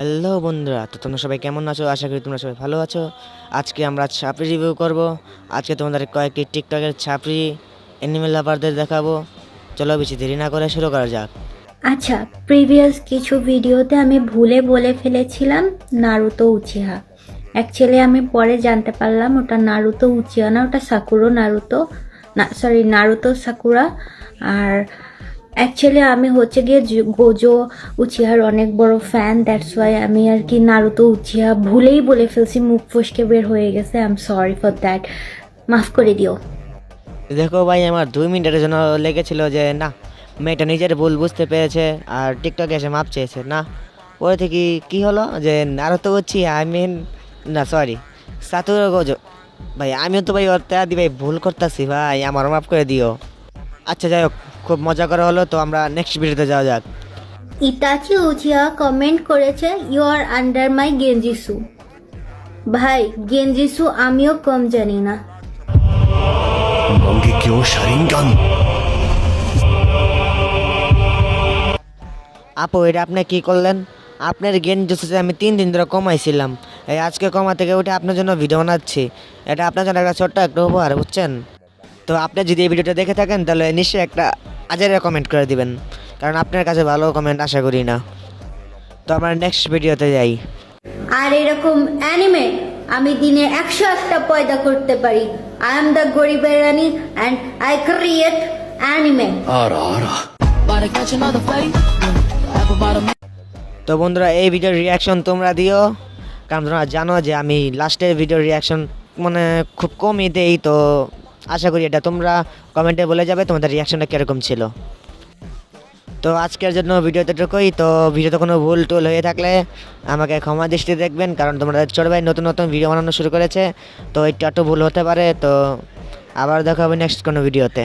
Hello বন্ধুরা, তো তোমরা সবাই কেমন আছো? আশা করি তোমরা সবাই ভালো আছো। আজকে আমরা ছাপড়ি রিভিউ করব। আজকে তোমাদের কয়েকটি টিকটকের ছাপড়ি অ্যানিমেল লাভারদের দেখাবো। চলো বেশি দেরি না করে শুরু করা যাক। আচ্ছা প্রিভিয়াস কিছু ভিডিওতে আমি ভুলে বলে ফেলেছিলাম নারুতো উচিহা। অ্যাকচুয়ালি আমি পরে জানতে পারলাম ওটা নারুতো উচিহা না, ওটা সাকুরো নারুতো। না সরি নারুতো সাকুরা। আর অ্যাকচুয়ালি আমি হচ্ছে গিয়ে গোজো উচিহার অনেক বড় ফ্যান দ্যাটস ওয়াই আমি আর কি নারুতো উচিহা ভুলেই বলে ফেলছি, মুখ ফসকে বের হয়ে গেছে I am sorry for that মাফ করে দিও। দেখো ভাই, আমার দুই মিনিটের জন্য লেগেছিল যে, না, মেয়েটা নিজের ভুল বুঝতে পেরেছে, আর টিকটকে এসে মাপ চেয়েছে, না। পরে থেকে কি হলো? যে আরও তো হচ্ছি আই মিন না সরি সাতুর গোজো ভাই, আমিও তো ভাই, ওর দি ভাই, ভুল করতেছি, ভাই আমার মাফ করে দিও। আচ্ছা যাই হোক খুব মজা করা হলো তো আমরা নেক্সট ভিডিওতে যাওয়া যাক। ইতাচি উজিয়া কমেন্ট করেছে ইউ আর আন্ডার মাই গেঞ্জিসু ভাই গেঞ্জিসু আমিও কম জানি না। আপু এটা আপনি কি করলেন? আপনার গেঞ্জিসুতে আমি তিন দিন ধরে কমাইছিলাম। এই আজকে কমা থেকে উঠে আপনার জন্য ভিডিও বানাচ্ছি। এটা আপনার জন্য একটা ছোট্ট একটা উপহার বুঝছেন? তো আপনি যদি এই ভিডিওটা দেখে থাকেন তাহলে নিশ্চয়ই একটা আজারে কমেন্ট করে দিবেন। কারণ আপনার কাছে ভালো কমেন্ট আশা করি না। তো আমরা নেক্সট ভিডিওতে যাই। আর এরকম অ্যানিমে আমি দিনে একশো একটা পয়দা করতে পারি। আই এম দ্য গরিবের রানী অ্যান্ড আই ক্রিয়েট অ্যানিমে তো বন্ধুরা এই ভিডিওর রিয়াকশন তোমরা দিও। কারণ তোমরা জানো যে আমি লাস্টের ভিডিওর রিয়াকশন মানে খুব কমই দেই তো আশা করি এটা তোমরা কমেন্টে বলে যাবে তোমাদের রিয়াকশনটা কীরকম ছিল। তো আজকের জন্য ভিডিওতে টুকুই তো ভিডিওতে কোনো ভুল টুল হয়ে থাকলে আমাকে ক্ষমা দৃষ্টি দেখবেন, কারণ তোমরা ছোট ভাই নতুন নতুন ভিডিও বানানো শুরু করেছে। তো একটু একটু ভুল হতে পারে, তো আবার দেখা হবে নেক্সট কোনো ভিডিওতে